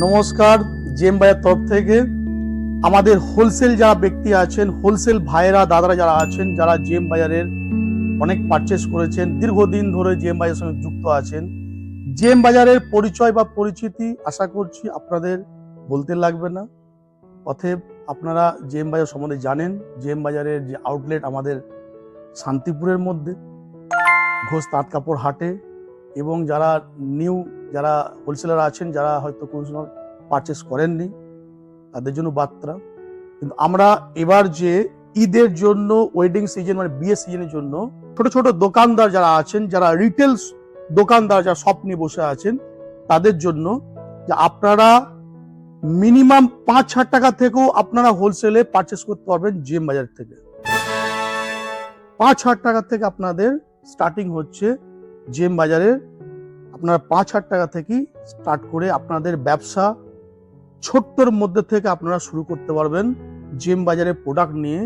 নমস্কার, জেম বাজার তরফ থেকে। আমাদের হোলসেল যারা ব্যক্তি আছেন হোলসেল ভাইয়েরা, দাদারা যারা আছেন, যারা জেম বাজারের অনেক পারচেস করেছেন, দীর্ঘদিন ধরে জেম বাজারের সঙ্গে যুক্ত আছেন, জেম বাজারের পরিচয় বা পরিচিতি আশা করছি আপনাদের বলতে লাগবে না। অতএব আপনারা জেম বাজার সম্বন্ধে জানেন, জেম বাজারের যে আউটলেট আমাদের শান্তিপুরের মধ্যে, ঘোষ তাঁত কাপড় হাটে, এবং যারা নিউ যারা হোলসেলার আছেন, যারা হয়তো কোনো সময় পারচেস করেননি, তাদের জন্য বার্তা। কিন্তু আমরা এবার যে ঈদের জন্য ওয়েডিং সিজন মানে বিয়ে সিজনের জন্য ছোট ছোট দোকানদার যারা আছেন, যারা রিটেল দোকানদার, যারা নিয়ে বসে আছেন, তাদের জন্য যে আপনারা মিনিমাম পাঁচ হাজার টাকা থেকেও আপনারা হোলসেলে পারচেস করতে পারবেন জেম বাজার থেকে। পাঁচ হাজার টাকা থেকে আপনাদের স্টার্টিং হচ্ছে জেম বাজারের আপনারা পাঁচ হাজার টাকা থেকেই স্টার্ট করে আপনাদের ব্যবসা ছোট্টর মধ্যে থেকে আপনারা শুরু করতে পারবেন। জেম বাজারের প্রোডাক্ট নিয়ে,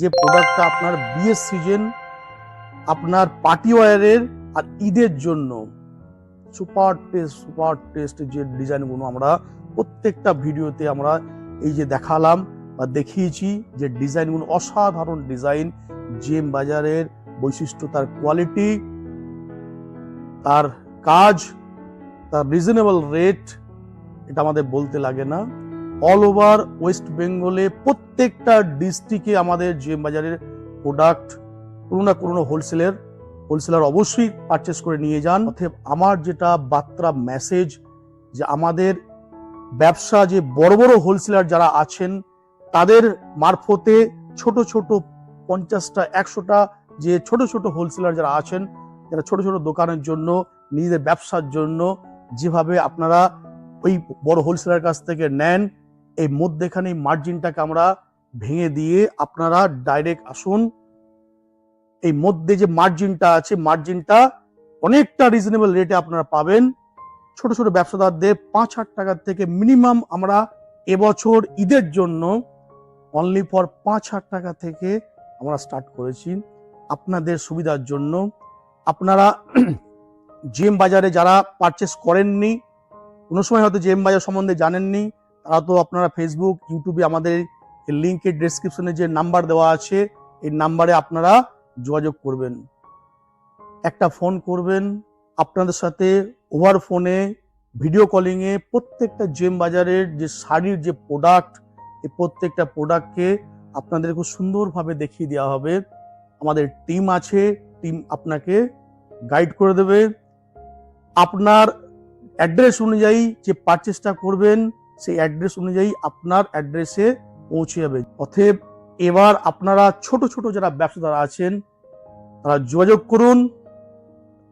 যে প্রোডাক্টটা আপনার বিয়ের সিজন আপনার পার্টি ওয়ারের আর ঈদের জন্য। সুপার টেস্ট সুপার টেস্ট যে ডিজাইনগুলো আমরা প্রত্যেকটা ভিডিওতে আমরা এই যে দেখালাম বা দেখিয়েছি, যে ডিজাইনগুলো অসাধারণ ডিজাইন জেম বাজারের বৈশিষ্ট্য, তার কোয়ালিটি তার কাজ, তার রিজনেবল রেট এটা আমাদের বলতে লাগে না। অল ওভার ওয়েস্ট বেঙ্গলে প্রত্যেকটা ডিস্ট্রিক্টে আমাদের জেম বাজারের প্রোডাক্ট কোনো না কোনো হোলসেলের হোলসেলার অবশ্যই পারচেস করে নিয়ে যান। অতএব আমার যেটা বার্তা মেসেজ যে আমাদের ব্যবসা, যে বড় বড় হোলসেলার যারা আছেন, তাদের মারফতে ছোট ছোট পঞ্চাশটা, একশোটা যে ছোট ছোট হোলসেলার যারা আছেন, যারা ছোট ছোট দোকানের জন্য নিজেদের ব্যবসার জন্য যেভাবে আপনারা ওই বড় হোলসেলার কাছ থেকে নেন, এই মধ্যেখানে মার্জিনটাকে আমরা ভেঙে দিয়ে আপনারা ডাইরেক্ট আসুন। এই মধ্যে যে মার্জিনটা আছে মার্জিনটা অনেকটা রিজনেবল রেটে আপনারা পাবেন। ছোট ছোট ব্যবসাদারদের পাঁচ হাজার টাকার থেকে মিনিমাম আমরা এবছর ঈদের জন্য অনলি ফর পাঁচ হাজার টাকা থেকে আমরা স্টার্ট করেছি। আপনাদের সুবিধার জন্য। আপনারা জেম বাজারে যারা পারচেস করেননি, কোনো সময় হয়তো জেম বাজার সম্বন্ধে জানেননি, তারা তো আপনারা ফেসবুক ইউটিউবে আমাদের লিঙ্কের ডেসক্রিপশনে যে নাম্বার দেওয়া আছে, এই নাম্বারে আপনারা যোগাযোগ করবেন। একটা ফোন করবেন, আপনাদের সাথে ওভার ফোনে ভিডিও কলিংয়ে প্রত্যেকটা জেম বাজারের যে শাড়ির যে প্রোডাক্ট এই প্রত্যেকটা প্রোডাক্টকে আপনাদের খুব সুন্দরভাবে দেখিয়ে দেওয়া হবে। আমাদের টিম আছে টিম আপনাকে গাইড করে দেবে। আপনার অ্যাড্রেস অনুযায়ী যে পারচেসটা করবেন, সেই অ্যাড্রেস অনুযায়ী আপনার অ্যাড্রেসে পৌঁছে যাবে। অতএব এবার আপনারা ছোট ছোট যারা ব্যবসাদার আছেন, তারা যোগাযোগ করুন।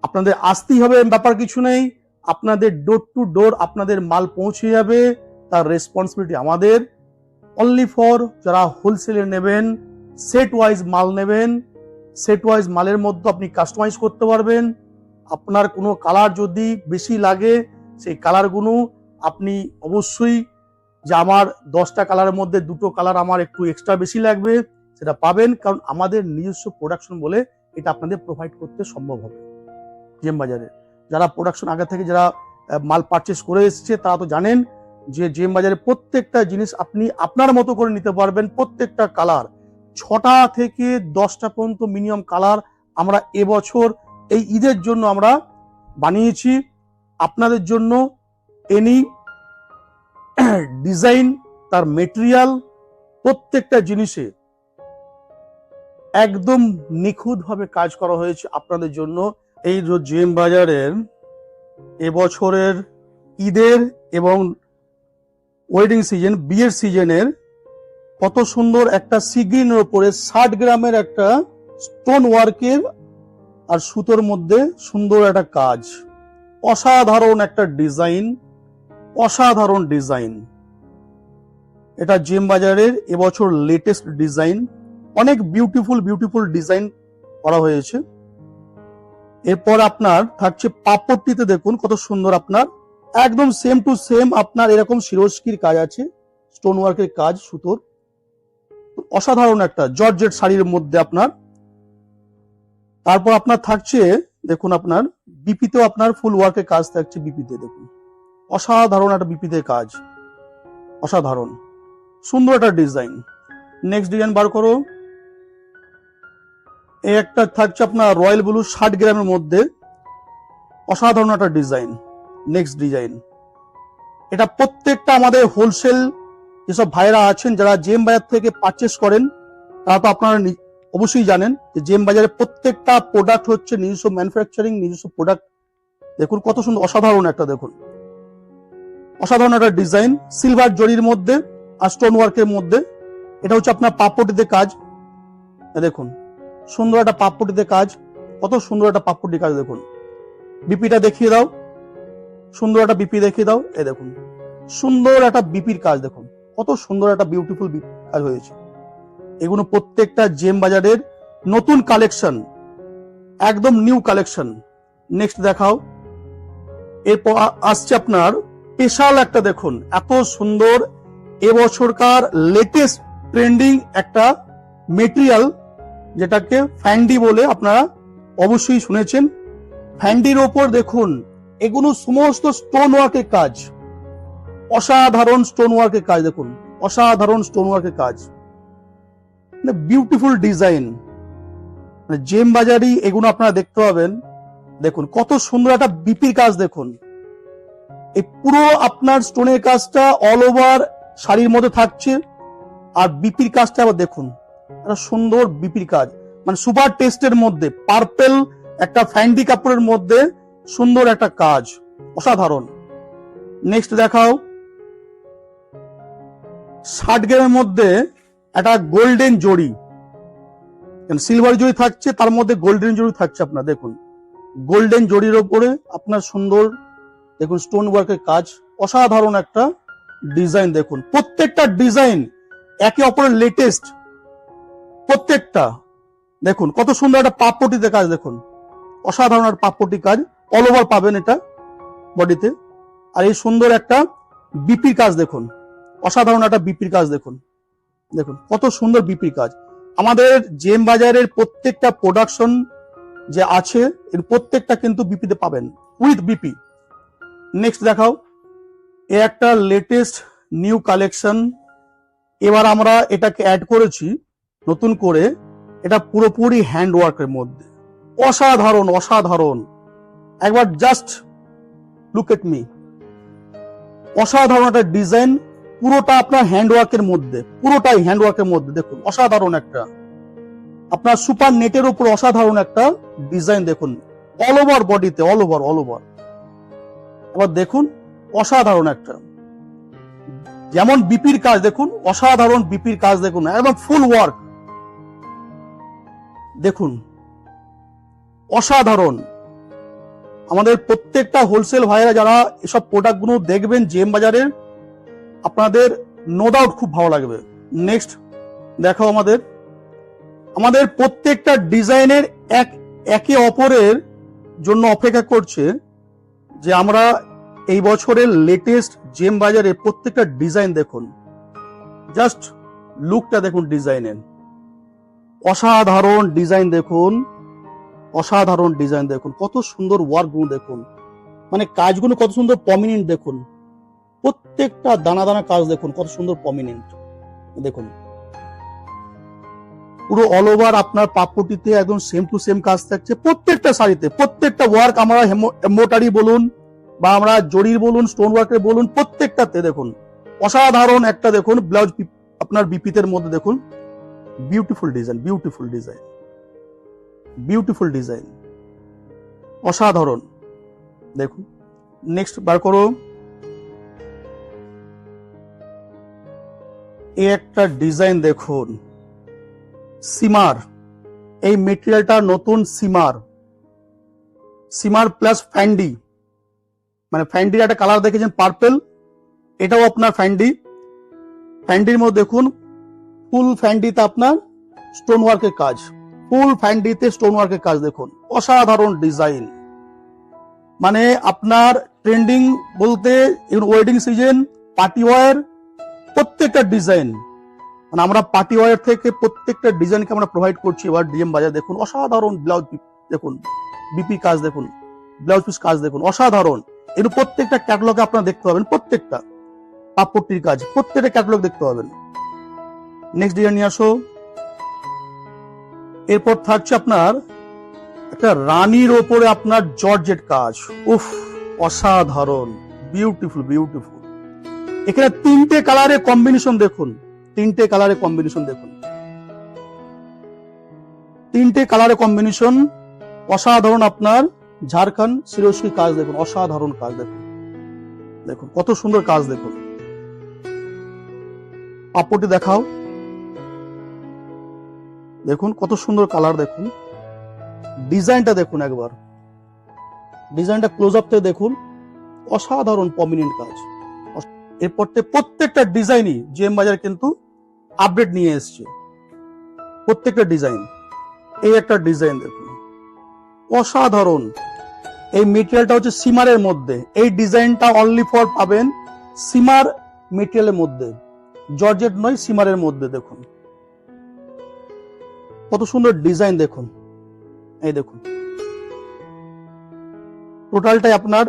আপনাদের আসতেই হবে, ব্যাপার কিছু নেই। আপনাদের ডোর টু ডোর আপনাদের মাল পৌঁছে যাবে, তার রেসপন্সিবিলিটি আমাদের। অনলি ফর যারা হোলসেলে নেবেন সেট ওয়াইজ মাল নেবেন সেট ওয়াইজ মালের মধ্যে আপনি কাস্টমাইজ করতে পারবেন। আপনার কোনো কালার যদি বেশি লাগে, সেই কালারগুলো আপনি অবশ্যই যে আমার দশটা কালারের মধ্যে দুটো কালার আমার একটু এক্সট্রা বেশি লাগবে, সেটা পাবেন। কারণ আমাদের নিজস্ব প্রোডাকশন বলে এটা আপনাদের প্রোভাইড করতে সম্ভব হবে জেম বাজারে যারা প্রোডাকশন আগে থেকে যারা মাল পারচেস করে এসেছে, তারা তো জানেন যে জেম বাজারে প্রত্যেকটা জিনিস আপনি আপনার মতো করে নিতে পারবেন। প্রত্যেকটা কালার ছটা থেকে দশটা পর্যন্ত মিনিমাম কালার আমরা এবছর এই ঈদের জন্য আমরা বানিয়েছি। আপনাদের জন্য এনি ডিজাইন তার মেটেরিয়াল প্রত্যেকটা জিনিসে একদম নিখুঁতভাবে কাজ করা হয়েছে আপনাদের জন্য। এই জেম বাজারের এবছরের ঈদের এবং ওয়েডিং সিজন বিয়ের সিজনের কত সুন্দর একটা সিগ্রিনের ওপরে ষাট গ্রামের একটা স্টোন ওয়ার্কের আর সুতোর মধ্যে সুন্দর একটা কাজ। অসাধারণ একটা ডিজাইন, অসাধারণ ডিজাইন। এটা জেম বাজারের এবছর লেটেস্ট ডিজাইন। অনেক বিউটিফুল বিউটিফুল ডিজাইন করা হয়েছে। এরপর আপনার থাকছে পাপড়টিতে দেখুন কত সুন্দর আপনার। একদম সেম টু সেম আপনার এরকম শিরস্কির কাজ আছে স্টোন ওয়ার্কের কাজ সুতোর। অসাধারণ একটা জর্জেট শাড়ির মধ্যে আপনার তারপর আপনার থাকছে, দেখুন আপনার বিপিতেও আপনার ফুল ওয়ার্কের কাজ থাকছে বিপিতে দেখুন। অসাধারণ একটা বিপিতে কাজ। অসাধারণ। সুন্দর একটা ডিজাইন নেক্সট ডিজাইন বার করো। এই একটা থাকছে আপনার রয়্যাল ব্লু ষাট গ্রামের মধ্যে। অসাধারণ একটা ডিজাইন নেক্সট ডিজাইন এটা প্রত্যেকটা আমাদের হোলসেল যেসব ভাইরা আছেন, যারা জেম বাজার থেকে পারচেস করেন, তারা তো আপনারা অবশ্যই জানেন যে জেম বাজারে প্রত্যেকটা প্রোডাক্ট হচ্ছে নিজস্ব ম্যানুফ্যাকচারিং নিজস্ব প্রোডাক্ট দেখুন কত সুন্দর, অসাধারণ একটা দেখুন। অসাধারণ একটা ডিজাইন সিলভার জরির মধ্যে আর স্টোন ওয়ার্কের মধ্যে। এটা হচ্ছে আপনার পাপড়িতে কাজ। দেখুন, সুন্দর একটা পাপড়িতে কাজ। কত সুন্দর একটা পাপড়ি কাজ দেখুন। বিপিটা দেখিয়ে দাও। সুন্দর একটা বিপি দেখিয়ে দাও। এ দেখুন, সুন্দর একটা বিপির কাজ দেখুন। কত সুন্দর একটা বিউটিফুল কাজ হয়েছে। এগুলো প্রত্যেকটা জেম বাজারের নতুন কালেকশন, একদম নিউ কালেকশন। নেক্সট দেখাও। এরপর আসছে আপনার স্পেশাল একটা দেখুন, এত সুন্দর এবছরকার লেটেস্ট ট্রেন্ডিং একটা মেটেরিয়াল যেটাকে ফ্যান্ডি বলে আপনারা অবশ্যই শুনেছেন। ফ্যান্ডির ওপর দেখুন, এগুলো সমস্ত স্টোন ওয়ার্কের কাজ। অসাধারণ স্টোন ওয়ার্কের কাজ দেখুন, অসাধারণ স্টোন ওয়ার্কের কাজ। বিউটিফুল ডিজাইন জেম বাজারি এগুলো আপনারা দেখতে পাবেন। দেখুন, কত সুন্দর একটা বিপির কাজ দেখুন। এই পুরো আপনার স্টোনের কাজটা অল ওভার শাড়ির মধ্যে থাকছে। আর বিপির কাজটা আবার দেখুন, একটা সুন্দর বিপির কাজ। মানে সুপার টেস্টের মধ্যে পার্পেল একটা ফ্যান্ডি কাপড়ের মধ্যে সুন্দর একটা কাজ। অসাধারণ। নেক্সট দেখাও। ষাট গ্রামের মধ্যে একটা গোল্ডেন জড়ি সিলভার জড়ি থাকছে, তার মধ্যে গোল্ডেন জড়ি থাকছে আপনার, দেখুন। গোল্ডেন জড়ির ওপরে আপনার সুন্দর, দেখুন স্টোন ওয়ার্কের কাজ। অসাধারণ একটা ডিজাইন দেখুন। প্রত্যেকটা ডিজাইন একে অপরের লেটেস্ট প্রত্যেকটা, দেখুন, কত সুন্দর একটা পাপপটিতে কাজ, দেখুন। অসাধারণ একটা পাপপটি কাজ অল ওভার পাবেন এটা বডিতে আর এই সুন্দর একটা বিপির কাজ, দেখুন। অসাধারণ একটা বিপির কাজ, দেখুন। দেখুন, কত সুন্দর বিপির কাজ। আমাদের জেম বাজারের প্রত্যেকটা প্রোডাকশন যে আছে, এর প্রত্যেকটা কিন্তু বিপিতে পাবেন উইথ বিপি নেক্সট দেখাও, এ একটা লেটেস্ট নিউ কালেকশন এবার আমরা এটাকে অ্যাড করেছি, নতুন করে, এটা পুরোপুরি হ্যান্ড ওয়ার্কের মধ্যে। অসাধারণ অসাধারণ। একবার জাস্ট লুক এট মি অসাধারণ একটা ডিজাইন পুরোটা আপনার হ্যান্ড ওয়ার্কের মধ্যে, পুরোটাই হ্যান্ড ওয়ার্কের মধ্যে। দেখুন, অসাধারণ একটা, আপনার সুপার নেটের উপর অসাধারণ একটা ডিজাইন দেখুন। অল ওভার বডিতে অল ওভার অল ওভার এবার দেখুন, অসাধারণ একটা। যেমন বিপির কাজ, দেখুন, অসাধারণ বিপির কাজ দেখুন, একদম ফুল ওয়ার্ক দেখুন, অসাধারণ। আমাদের প্রত্যেকটা হোলসেল ভাইরা যারা এসব প্রোডাক্টগুলো দেখবেন জেম বাজারের আপনাদের নো ডাউট খুব ভালো লাগবে। নেক্সট দেখো আমাদের। আমাদের প্রত্যেকটা ডিজাইনের এক, একে অপরের জন্য অপেক্ষা করছে যে আমরা এই বছরের লেটেস্ট জেম বাজারে প্রত্যেকটা ডিজাইন দেখুন। জাস্ট লুকটা দেখুন ডিজাইনের। অসাধারণ ডিজাইন দেখুন। অসাধারণ ডিজাইন দেখুন। কত সুন্দর ওয়ার্কগুলো দেখুন। মানে কাজগুলো কত সুন্দর পমিনেন্ট দেখুন। প্রত্যেকটা দানা দানা কাজ দেখুন, কত সুন্দর পমিনেন্ট দেখুন। পুরো অল ওভার আপনার পাপ্পটিতে একদম সেম টু সেম কাজ থাকছে, প্রত্যেকটা শাড়িতে, প্রত্যেকটা ওয়ার্ক আমরা মোটারি বলুন, বা আমরা জরির বলুন স্টোন ওয়ার্কের বলুন, প্রত্যেকটাতে দেখুন। অসাধারণ একটা দেখুন ব্লাউজ আপনার বিপিতের মধ্যে দেখুন। Beautiful design beautiful design beautiful design অসাধারণ। দেখুন। নেক্সট বার করো। একটা ডিজাইন দেখুন। সিমার, এই মেটেরিয়ালটা নতুন সিমার। সিমার প্লাস ফ্যান্ডি মানে ফ্যান্ডির একটা কালার দেখেছেন পার্পেল এটাও আপনার ফ্যান্ডি ফ্যান্ডির মধ্যে দেখুন ফুল ফ্যান্ডিতে আপনার স্টোন ওয়ার্কের কাজ। ফুল ফ্যান্ডিতে স্টোন ওয়ার্কের কাজ দেখুন। অসাধারণ ডিজাইন মানে আপনার ট্রেন্ডিং বলতে ওয়েডিং সিজন পার্টি ওয়ার প্রত্যেকটা ডিজাইন মানে আমরা পার্টি ওয়ার থেকে প্রত্যেকটা ডিজাইনকে আমরা প্রোভাইড করছি। এবার ডিএম বাজার দেখুন, অসাধারণ ব্লাউজ দেখুন বিপি কাজ দেখুন ব্লাউজ পিস কাজ দেখুন, অসাধারণ। এর প্রত্যেকটা ক্যাটালগে আপনারা দেখতে পাবেন প্রত্যেকটা। পাপড়টির কাজ, প্রত্যেকটা ক্যাটালগ দেখতে পাবেন। নেক্সট ডিজাইন নিয়ে আসো। এরপর থাকছে আপনার একটা রানীর ওপরে আপনার জর্জেট কাজ। উফ, অসাধারণ। বিউটিফুল বিউটিফুল এখানে তিনটে কালারের কম্বিনেশন দেখুন। তিনটে কালারের কম্বিনেশন দেখুন। তিনটে কালারের কম্বিনেশন অসাধারণ আপনার ঝাড়খণ্ড সিরোস্কি কাজ দেখুন, অসাধারণ কাজ দেখুন। দেখুন, কত সুন্দর কাজ দেখুন। পাপড়টি দেখাও। দেখুন, কত সুন্দর কালার দেখুন। ডিজাইনটা দেখুন একবার। ডিজাইনটা ক্লোজ আপ থেকে দেখুন। অসাধারণ পমিনেন্ট কাজ। এরপর প্রত্যেকটা ডিজাইনই জেম বাজার কিন্তু আপডেট নিয়ে এসছে। প্রত্যেকটা ডিজাইন এই একটা ডিজাইন দেখুন। অসাধারণ। এই মেটেরিয়ালটা হচ্ছে সিমারের মধ্যে। এই ডিজাইনটা অনলি ফর পাবেন সিমার মেটেরিয়ালের মধ্যে। জর্জেট নয়, সিমারের মধ্যে দেখুন। কত সুন্দর ডিজাইন দেখুন। এই দেখুন। টোটালটাই আপনার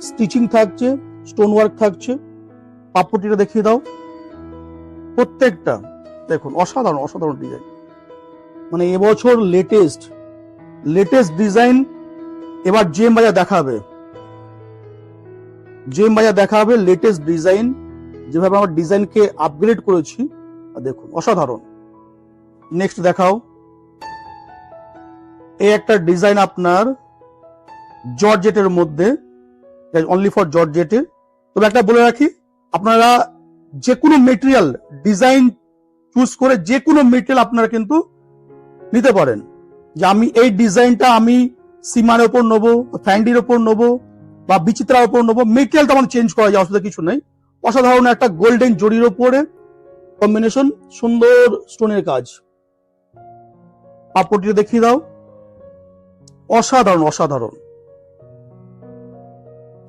স্টিচিং থাকছে স্টোন ওয়ার্ক থাকছে। পাপড়টিটা দেখিয়ে দাও। প্রত্যেকটা, দেখুন, অসাধারণ অসাধারণ ডিজাইন মানে এবছর লেটেস্ট লেটেস্ট ডিজাইন এবার জেম বাজার দেখাবে। জেম বাজার দেখাবে লেটেস্ট ডিজাইন যেভাবে আমরা ডিজাইনকে আপগ্রেড করেছি। দেখুন, অসাধারণ। নেক্সট দেখাও। এই একটা ডিজাইন আপনার জর্জেটের মধ্যে অনলি ফর জর্জেটের তবে একটা বলে রাখি আপনারা যে কোনো মেটেরিয়াল ডিজাইন চুজ করে যে কোনো মেটেরিয়াল আপনারা কিন্তু নিতে পারেন। যে আমি এই ডিজাইনটা আমি সীমার ওপর নেব ফ্যান্ডির ওপর নেব বা বিচিত্রার ওপর নেব মেটেরিয়ালটা আমার চেঞ্জ করা যায়, অসুবিধা কিছু নেই। অসাধারণ একটা গোল্ডেন জরির ওপরে কম্বিনেশন সুন্দর স্টোনের কাজ। পাপড়টি দেখিয়ে দাও। অসাধারণ অসাধারণ।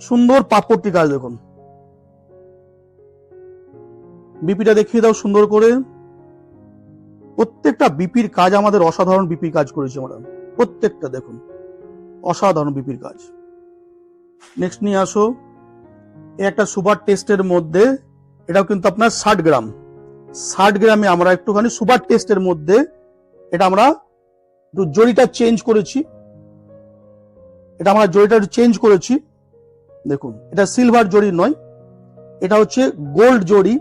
সুন্দর পাপড়টি কাজ দেখুন। বিপিটা দেখিয়ে দাও সুন্দর করে। প্রত্যেকটা বিপির কাজ আমাদের অসাধারণ বিপির কাজ করেছে আমরা প্রত্যেকটা দেখুন, অসাধারণ বিপির কাজ। নেক্সট নিয়ে আসো। একটা সুপার টেস্টের মধ্যে, এটাও কিন্তু আপনার ষাট গ্রাম। ষাট গ্রামে আমরা একটুখানি সুপার টেস্টের মধ্যে, এটা আমরা একটু জড়িটা চেঞ্জ করেছি। এটা আমরা জড়িটা চেঞ্জ করেছি। দেখুন, এটা সিলভার জড়ি নয়, এটা হচ্ছে গোল্ড জড়ি।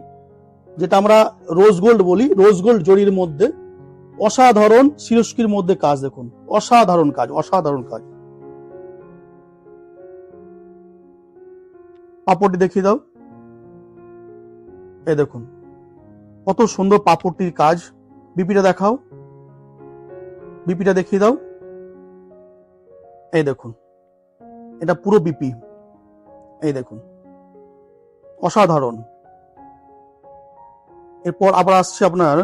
যেটা আমরা রোজ গোল্ড বলি। রোজ গোল্ড জড়ির মধ্যে অসাধারণ সিরস্কির মধ্যে কাজ দেখুন। অসাধারণ কাজ অসাধারণ কাজ। পাপড়টি দেখিয়ে দাও। এই দেখুন, কত সুন্দর পাপড়টির কাজ। বিপিটা দেখাও। বিপিটা দেখিয়ে দাও। এই দেখুন, এটা পুরো বিপি। এই দেখুন, অসাধারণ। এরপর আবার আসছে আপনার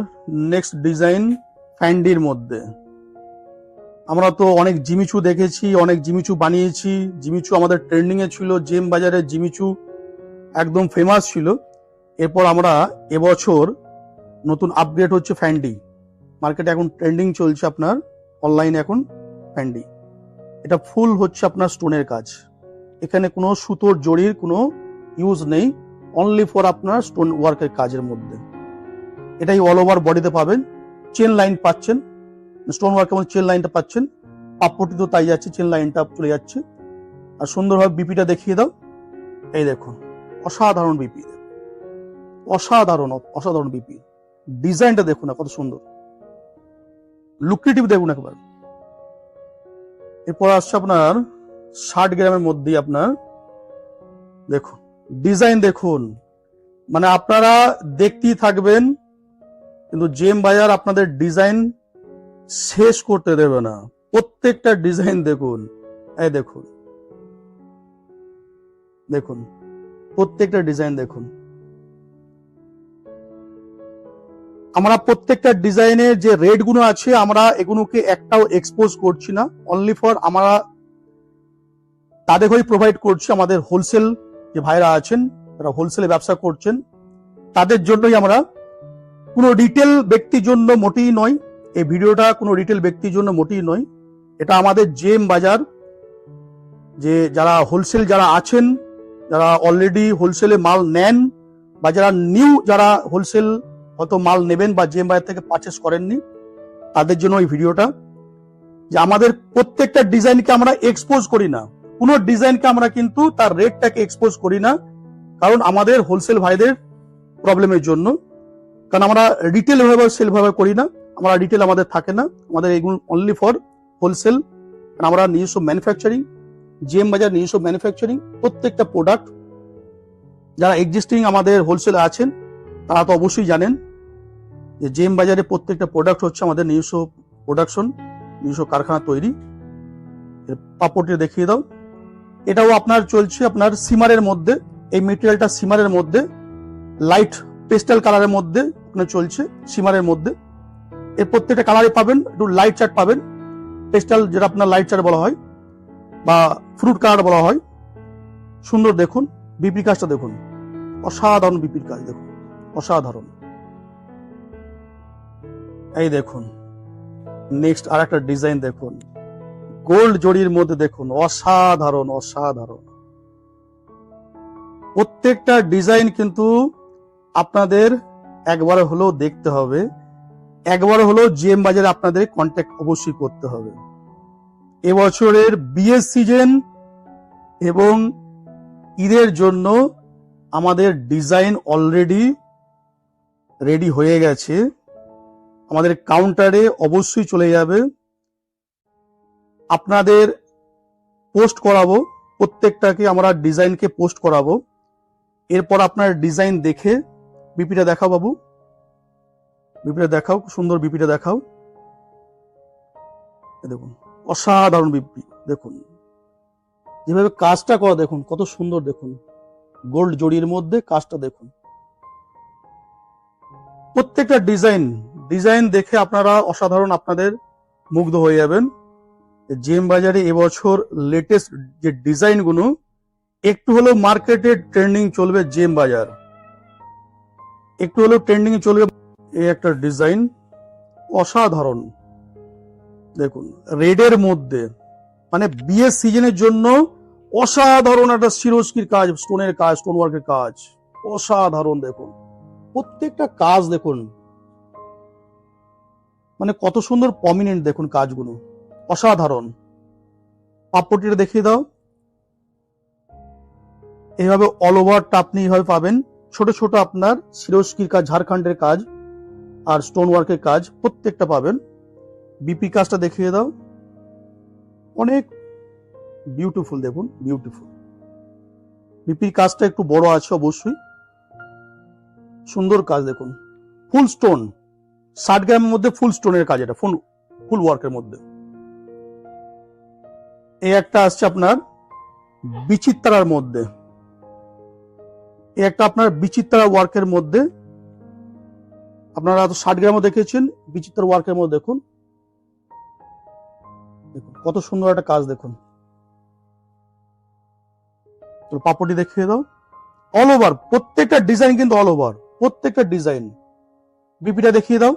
নেক্সট ডিজাইন ফ্যান্ডির মধ্যে। আমরা তো অনেক জিমিচু দেখেছি, অনেক জিমিচু বানিয়েছি। জিমিচু আমাদের ট্রেন্ডিং এ ছিল জেম বাজারে জিমিচু একদম ফেমাস ছিল। এরপর আমরা এবছর নতুন আপগ্রেড হচ্ছে ফ্যান্ডি মার্কেটে এখন ট্রেন্ডিং চলছে আপনার অনলাইনে এখন ফ্যান্ডি এটা ফুল হচ্ছে আপনার স্টোনের কাজ। এখানে কোনো সুতোর জড়ির কোনো ইউজ নেই অনলি ফর আপনার স্টোন ওয়ার্কের কাজের মধ্যে। এটাই অল ওভার বডিতে পাবেন। চেন লাইন পাচ্ছেন। স্টোন ওয়ার্ক মধ্যে চেন লাইনটা পাচ্ছেন। পাপ্পটি তো তাই যাচ্ছে চেন লাইনটা চলে যাচ্ছে। আর সুন্দরভাবে বিপিটা দেখিয়ে দাও। এই দেখুন, অসাধারণ বিপি অসাধারণ অসাধারণ বিপি ডিজাইনটা দেখুন না, কত সুন্দর। লুক্রেটিভ দেখুন একবার। এরপর আসছে আপনার ষাট গ্রামের মধ্যে আপনার, দেখুন ডিজাইন দেখুন। মানে আপনারা দেখতেই থাকবেন কিন্তু জেম বাজার আপনাদের ডিজাইন শেষ করতে দেবে না। প্রত্যেকটা ডিজাইন দেখুন। এই দেখুন। দেখুন। প্রত্যেকটা ডিজাইন দেখুন। আমরা প্রত্যেকটা ডিজাইনের যে রেটগুলো আছে, আমরা এগুলোকে একটাও এক্সপোজ করছি না। অনলি ফর আমরা তাদের হয়ে প্রোভাইড করছি আমাদের হোলসেল যে ভাইরা আছেন তারা হোলসেলে ব্যবসা করছেন, তাদের জন্যই আমরা কোনো রিটেল ব্যক্তির জন্য মোটেই নয়। এই ভিডিওটা কোনো রিটেল ব্যক্তির জন্য মোটেই নয়। এটা আমাদের জেম বাজার, যে যারা হোলসেল যারা আছেন, যারা অলরেডি হোলসেলে মাল নেন, বা যারা নিউ যারা হোলসেল হয়তো মাল নেবেন বা জেম বাজার থেকে পারচেস করেননি, তাদের জন্য এই ভিডিওটা। যে আমাদের প্রত্যেকটা ডিজাইনকে আমরা এক্সপোজ করি না। কোনো ডিজাইনকে আমরা কিন্তু তার রেটটাকে এক্সপোজ করি না, কারণ আমাদের হোলসেল ভাইদের প্রবলেমের জন্য। কারণ আমরা রিটেল ভাবে সেল ভাবে করি না, আমরা রিটেল আমাদের থাকে না, আমাদের এগুলো অনলি ফর হোলসেল কারণ আমরা নিজস্ব ম্যানুফ্যাকচারিং জিএম বাজার নিজস্ব ম্যানুফ্যাকচারিং প্রত্যেকটা প্রোডাক্ট যারা এক্সিস্টিং আমাদের হোলসেলে আছেন, তারা তো অবশ্যই জানেন যে জেম বাজারে প্রত্যেকটা প্রোডাক্ট হচ্ছে আমাদের নিজস্ব প্রোডাকশন নিজস্ব কারখানা তৈরি। পাপড়টি দেখিয়ে দাও। এটাও আপনার চলছে আপনার সিমারের মধ্যে, এই মেটেরিয়ালটা সিমারের মধ্যে লাইট পেস্টাল কালারের মধ্যে চলছে, সিমারের মধ্যে। এর প্রত্যেকটা কালারে পাবেন, একটু লাইট চার্ট পাবেন। পেস্টাল যেটা আপনার লাইট চার্ট বলা হয়, বা ফ্রুট কালার বলা হয়। সুন্দর দেখুন বিপি কাজটা দেখুন। অসাধারণ বিপির কাজ দেখুন, অসাধারণ। এই দেখুন নেক্সট আর একটা ডিজাইন দেখুন। গোল্ড জড়ির মধ্যে দেখুন, অসাধারণ অসাধারণ। প্রত্যেকটা ডিজাইন কিন্তু আপনাদের একবার হলেও দেখতে হবে। একবার হলেও জিএম বাজারে আপনাদের কন্ট্যাক্ট অবশ্যই করতে হবে। এবছরের বিয়ের সিজন এবং ঈদের জন্য আমাদের ডিজাইন অলরেডি রেডি হয়ে গেছে। আমাদের কাউন্টারে অবশ্যই চলে যাবে। আপনাদের পোস্ট করাবো, প্রত্যেকটাকে আমরা ডিজাইনকে পোস্ট করাবো। এরপর আপনার ডিজাইন দেখে বিপিটা দেখাও বাবু। বিপিটা দেখাও সুন্দর বিপিটা দেখাও। দেখুন, অসাধারণ বিপি, দেখুন। যেভাবে কাজটা করা, দেখুন, কত সুন্দর, দেখুন। গোল্ড জড়ির মধ্যে কাজটা, দেখুন। প্রত্যেকটা ডিজাইন ডিজাইন দেখে আপনারা অসাধারণ আপনাদের মুগ্ধ হয়ে যাবেন। জেম বাজারে এবছর লেটেস্ট যে ডিজাইনগুলো, একটু হলেও মার্কেটে ট্রেন্ডিং চলবে জেম বাজার। একটু হলেও ট্রেন্ডিং চলবে এই একটা ডিজাইন অসাধারণ। দেখুন রেডের মধ্যে মানে বিয়ের সিজনের জন্য অসাধারণ একটা সিরোস্কির কাজ স্টোনের কাজ স্টোন ওয়ার্কের কাজ। অসাধারণ, দেখুন। প্রত্যেকটা কাজ, দেখুন মানে কত সুন্দর পমিনেন্ট দেখুন, কাজগুলো। অসাধারণ। পাপ্পটিটা দেখিয়ে দাও। এইভাবে অল ওভারটা আপনি এইভাবে পাবেন। ছোট ছোট আপনার সিরোস্কির কাজ ঝাড়খণ্ডের কাজ আর স্টোন ওয়ার্কের কাজ প্রত্যেকটা পাবেন। বিপি কাজটা দেখিয়ে দাও। অনেক বিউটিফুল দেখুন বিউটিফুল বিপির কাজটা একটু বড় আছে অবশ্যই। সুন্দর কাজ দেখুন। ফুল স্টোন ষাট গ্রামের মধ্যে ফুল স্টোনের কাজ এটা ফুল ফুল ওয়ার্কের মধ্যে। এই একটা আসছে আপনার বিচিত্রার মধ্যে। একটা আপনার বিচিত্রা ওয়ার্কের মধ্যে, আপনারা ষাট গ্রামও দেখেছেন, বিচিত্র ওয়ার্কের মধ্যে দেখুন। দেখুন, কত সুন্দর একটা কাজ দেখুন। তো পাপড়ি দেখিয়ে দাও। অল ওভার প্রত্যেকটা ডিজাইন কিন্তু অল ওভার প্রত্যেকটা ডিজাইন বিপিটা দেখিয়ে দাও,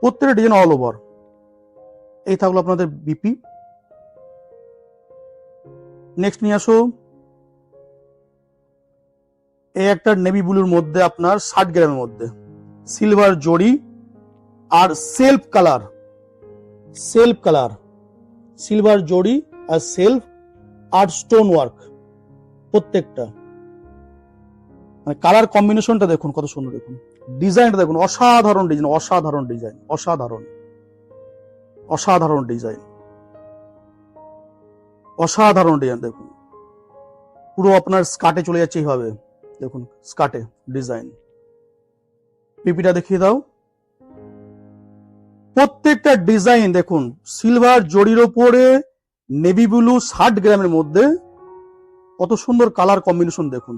প্রত্যেকটা ডিজাইন অল ওভার এই থাকল আপনাদের বিপি নেক্সট নিয়ে আসো। এই একটা নেভি ব্লুর মধ্যে আপনার ষাট গ্রামের মধ্যে। সিলভার জড়ি আর self colour self colour. Silver zari আর সেলফ আর স্টোন ওয়ার্ক প্রত্যেকটা। মানে কালার কম্বিনেশনটা দেখুন, কত সুন্দর দেখুন। ডিজাইনটা দেখুন, অসাধারণ ডিজাইন অসাধারণ ডিজাইন, অসাধারণ। অসাধারণ ডিজাইন। অসাধারণ ডিজাইন দেখুন। পুরো আপনার স্কার্টে চলে যাচ্ছে এইভাবে। দেখুন স্কার্টে ডিজাইন। পিপিটা দেখিয়ে দাও। প্রত্যেকটা ডিজাইন দেখুন, সিলভার জড়ির ওপরে, নেভি ব্লু ষাট গ্রামের মধ্যে। কত সুন্দর কালার কম্বিনেশন দেখুন,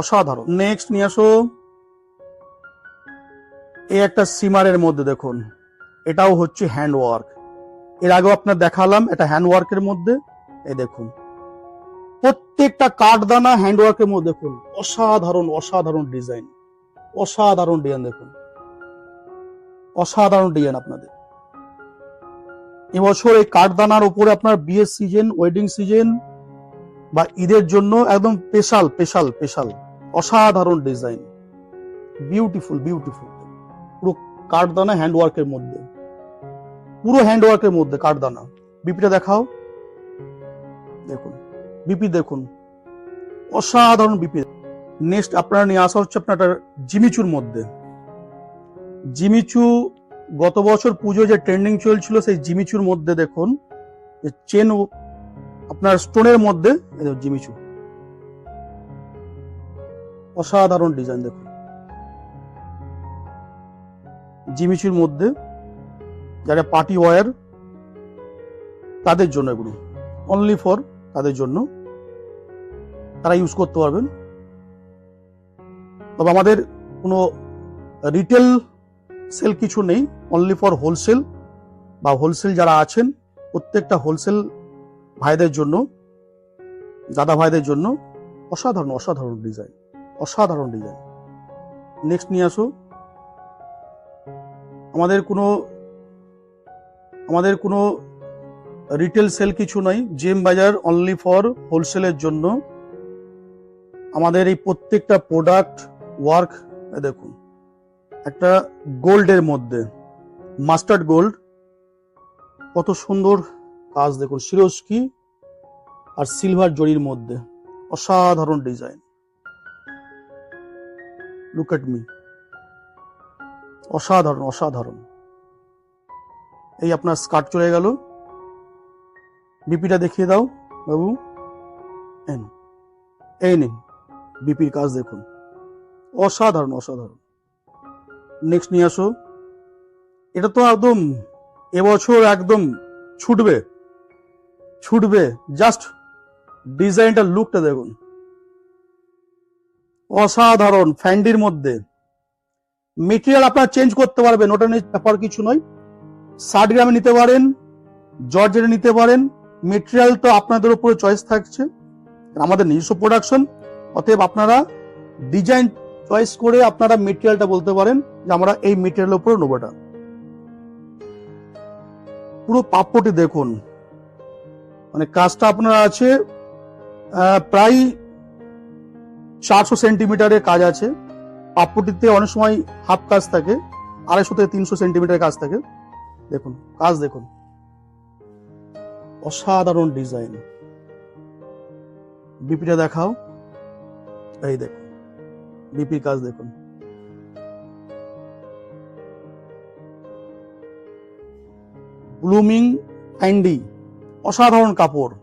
অসাধারণ। নেক্সট নিয়ে আসো। এই একটা সিমারের মধ্যে দেখুন, এটাও হচ্ছে হ্যান্ড ওয়ার্ক এর আগেও আপনার দেখালাম, এটা হ্যান্ড ওয়ার্কের মধ্যে। এই দেখুন প্রত্যেকটা কাঠদানা হ্যান্ড ওয়ার্কের মধ্যে দেখুন, অসাধারণ অসাধারণ ডিজাইন অসাধারণ ডিজাইন দেখুন। অসাধারণ ডিজাইন আপনাদের। এবছর এই কাঠদানার উপরে আপনার বিয়ের সিজন ওয়েডিং সিজন বা ঈদের জন্য একদম স্পেশাল স্পেশাল স্পেশাল অসাধারণ ডিজাইন বিউটিফুল বিউটিফুল পুরো কাঠদানা হ্যান্ডওয়ার্কের মধ্যে। পুরো হ্যান্ডওয়ার্কের মধ্যে কাঠদানা। বিপিটা দেখাও। দেখুন। বিপি দেখুন। অসাধারণ বিপি। নেক্সট আপনারা নিয়ে আসা হচ্ছে আপনার জিমিচুর মধ্যে। জিমিচু গত বছর পুজো যে ট্রেন্ডিং চলছিল সেই জিমিচুর মধ্যে দেখুন। চেন আপনার স্টোনের মধ্যে জিমিচু। অসাধারণ ডিজাইন দেখুন। জিমিচুর মধ্যে যারা পার্টি ওয়্যার তাদের জন্য এগুলো। অনলি ফর তাদের জন্য। তারা ইউজ করতে পারবেন। তবে আমাদের কোনো রিটেল সেল কিছু নেই অনলি ফর হোলসেল বা হোলসেল যারা আছেন, প্রত্যেকটা হোলসেল ভাইদের জন্য, দাদা ভাইদের জন্য অসাধারণ অসাধারণ ডিজাইন অসাধারণ ডিজাইন নেক্সট নিয়ে আসো। আমাদের কোনো আমাদের কোনো রিটেল সেল কিছু নয় জেম বাজার অনলি ফর হোলসেলের জন্য। আমাদের এই প্রত্যেকটা প্রোডাক্ট ওয়ার্ক দেখুন, একটা গোল্ডের মধ্যে মাস্টার্ড গোল্ড কত সুন্দর কাজ দেখুন সিরোস্কি আর সিলভার জরির মধ্যে, অসাধারণ ডিজাইন লুক এট মি অসাধারণ অসাধারণ। এই আপনার স্কার্ট চলে গেল। বিপিটা দেখিয়ে দাও, বাবু। এই নিন। বিপির কাজ দেখুন। অসাধারণ অসাধারণ। নেক্সট নিয়ে আসো। এটা তো একদম এবছর একদম ছুটবে। ছুটবে। জাস্ট ডিজাইনটা লুকটা দেখুন। অসাধারণ ফ্যান্ডির মধ্যে। মেটেরিয়াল আপনারা চেঞ্জ করতে পারবেন, ওটা নিয়ে ব্যাপার কিছু নয়। ষাট গ্রামে নিতে পারেন জর্জেটে নিতে পারেন। মেটেরিয়াল তো আপনাদের উপরে চয়েস থাকছে। আমাদের নিজস্ব প্রোডাকশন অতএব আপনারা ডিজাইন চয়েস করে আপনারা মেটেরিয়ালটা বলতে পারেন যে আমরা এই মেটেরিয়ালের উপরে নেব এটা পুরো পাপ্পটি দেখুন। মানে কাজটা আপনার আছে প্রায় চারশো সেন্টিমিটারের কাজ আছে। পাপ্পটিতে অনেক সময় হাফ কাজ থাকে, আড়াইশো থেকে তিনশো সেন্টিমিটারের কাজ থাকে। দেখুন, কাজ দেখুন। অসাধারণ ডিজাইন বিপিটা দেখাও। এই দেখুন, বিপির কাজ দেখুন। ব্লুমিং ক্যান্ডি অসাধারণ কাপড়,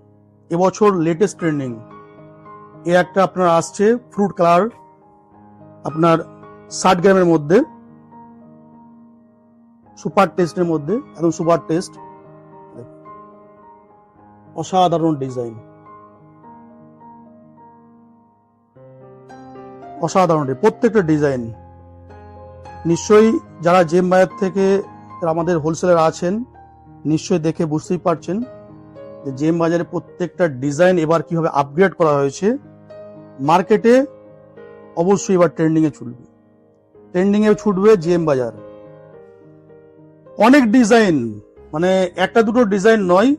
এবছর লেটেস্ট ট্রেন্ডিং এ একটা আপনার আসছে ফ্রুট কালার আপনার ষাট গ্রামের মধ্যে সুপার টেস্টের মধ্যে, একদম সুপার টেস্ট অসাধারণ ডিজাইন অসাধারণ প্রত্যেকটা ডিজাইন নিশ্চয়ই যারা জেম বাজার থেকে আমাদের হোলসেলার আছেন, নিশ্চয়ই দেখে বুঝতেই পারছেন যে জেম বাজারে প্রত্যেকটা ডিজাইন এবার কীভাবে আপগ্রেড করা হয়েছে। মার্কেটে অবশ্যই এবার ট্রেন্ডিংয়ে ছুটবে। ট্রেন্ডিং এ ছুটবে জেম বাজার অনেক ডিজাইন মানে একটা দুটো ডিজাইন নয়,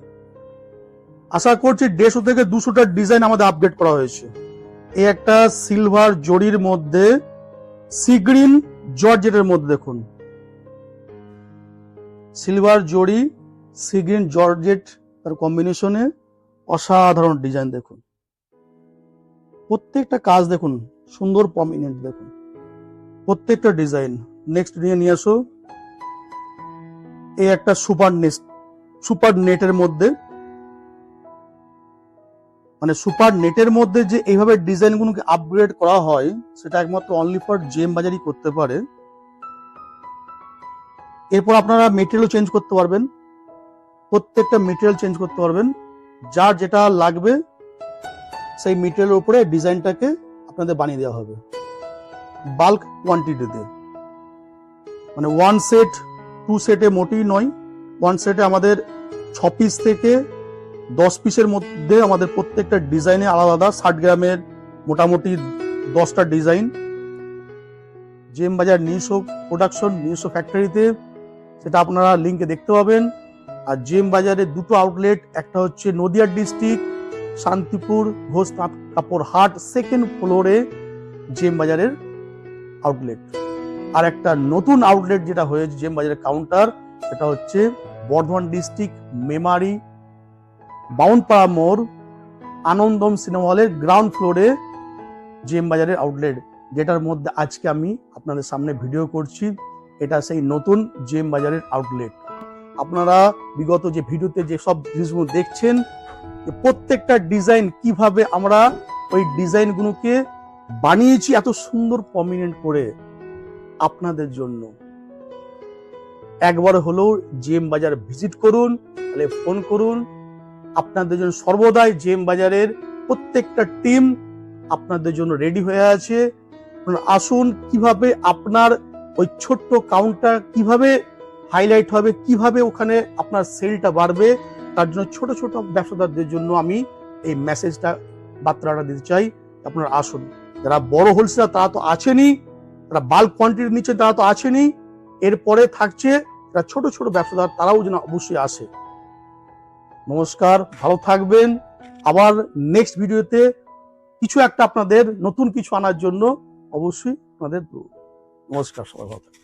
আশা করছি দেড়শো থেকে দুশোটা ডিজাইন আমাদের আপডেট করা হয়েছে। একটা সিলভার জরির মধ্যে সিগ্রিন জর্জেটের মধ্যে দেখুন। সিলভার জরি সিগ্রিন জর্জেট তার কম্বিনেশনে অসাধারণ ডিজাইন দেখুন। প্রত্যেকটা কাজ দেখুন, সুন্দর প্রমিনেন্ট দেখুন। প্রত্যেকটা ডিজাইন নেক্সট নিয়ে নিয়ে আসো। এই একটা সুপার নেট সুপার নেটের মধ্যে মানে সুপার নেটের মধ্যে যে এইভাবে ডিজাইনগুলোকে আপগ্রেড করা হয়, সেটা একমাত্র অনলি ফর জেম বাজারই করতে পারে। এরপর আপনারা মেটেরিয়াল চেঞ্জ করতে পারবেন। প্রত্যেকটা মেটেরিয়াল চেঞ্জ করতে পারবেন। যার যেটা লাগবে, সেই মেটেরিয়ালের উপরে ডিজাইনটাকে আপনাদের বানিয়ে দেওয়া হবে। বাল্ক কোয়ান্টিটিতে মানে ওয়ান সেট টু সেটে মোটেই নয়। ওয়ান সেটে আমাদের ছ পিস থেকে দশ পিসের মধ্যে আমাদের প্রত্যেকটা ডিজাইনে আলাদা আলাদা। ষাট গ্রামের মোটামুটি দশটা ডিজাইন। জেম বাজার নিজস্ব প্রোডাকশন নিজস্ব ফ্যাক্টরিতে সেটা আপনারা লিঙ্কে দেখতে পাবেন। আর জেম বাজারে দুটো আউটলেট একটা হচ্ছে নদিয়া ডিস্ট্রিক্ট শান্তিপুর, ঘোষ কাপড় হাট সেকেন্ড ফ্লোরে জেম বাজারের আউটলেট আর একটা নতুন আউটলেট যেটা হয়েছে জেম বাজারের কাউন্টার সেটা হচ্ছে বর্ধমান ডিস্ট্রিক্ট মেমারি বাউনপাড়া মোড়, আনন্দম সিনেমা হলের গ্রাউন্ড ফ্লোরে জেম বাজারের আউটলেট যেটার মধ্যে আজকে আমি আপনাদের সামনে ভিডিও করছি। এটা সেই নতুন জেম বাজারের আউটলেট আপনারা বিগত যে ভিডিওতে যে সব জিনিসগুলো দেখছেন প্রত্যেকটা ডিজাইন কীভাবে আমরা ওই ডিজাইনগুলোকে বানিয়েছি এত সুন্দর প্রমিনেন্ট করে আপনাদের জন্য। একবার হলেও জেম বাজার ভিজিট করুন, তাহলে ফোন করুন আপনাদের জন্য সর্বদাই জেম বাজারের প্রত্যেকটা টিম আপনাদের জন্য রেডি হয়ে আছে। আসুন, কীভাবে আপনার ওই ছোট্ট কাউন্টার কীভাবে হাইলাইট হবে, কীভাবে ওখানে আপনার সেলটা বাড়বে, তার জন্য ছোট ছোট ব্যবসাদারদের জন্য আমি এই মেসেজটা, বার্তাটা দিতে চাই। আপনারা আসুন। যারা বড় হোলসেলার, তারা তো আছেনই। তারা বাল্ক কোয়ান্টিটির নিচে, তারা তো আছেনই। এরপরে থাকছে, যারা ছোট ছোট ব্যবসাদার, তারাও যেন অবশ্যই আসে। নমস্কার, ভালো থাকবেন আবার নেক্সট ভিডিওতে কিছু একটা আপনাদের নতুন কিছু আনার জন্য অবশ্যই আপনাদের নমস্কার, সবাই ভালো থাকবেন।